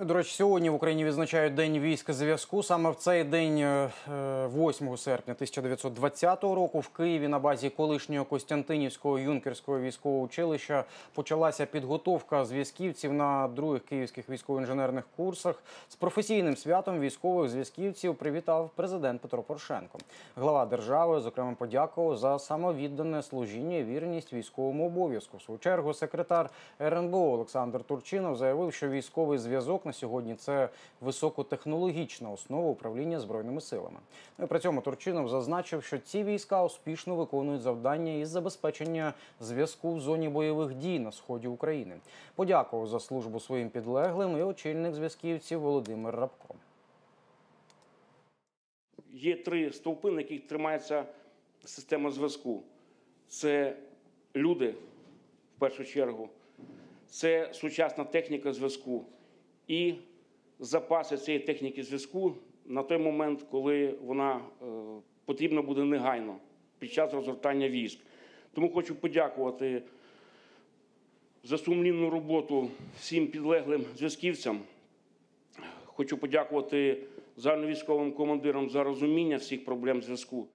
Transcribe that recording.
До речі, сьогодні в Україні відзначають День військ зв'язку. Саме в цей день, е, е, 8 серпня 1920 року, в Києві на базі колишнього Костянтинівського юнкерського військового училища почалася підготовка зв'язківців на других київських військово-інженерних курсах. З професійним святом військових зв'язківців привітав президент Петро Порошенко. Глава держави, зокрема, подякував за самовіддане служіння і вірність військовому обов'язку. В свою чергу секретар РНБО Олександр Турчинов заявив, що військовий зв'язок на сьогодні це високотехнологічна основа управління збройними силами. Ну і при цьому Турчинов зазначив, що ці війська успішно виконують завдання із забезпечення зв'язку в зоні бойових дій на сході України. Подякував за службу своїм підлеглим і очільник зв'язківців Володимир Рабко. Є три стовпи, на яких тримається система зв'язку. Це люди, в першу чергу, це сучасна техніка зв'язку і запаси цієї техніки зв'язку на той момент, коли вона е, потрібна буде негайно під час розгортання військ. Тому хочу подякувати за сумлінну роботу всім підлеглим зв'язківцям. Хочу подякувати загальновійськовим командирам за розуміння всіх проблем зв'язку.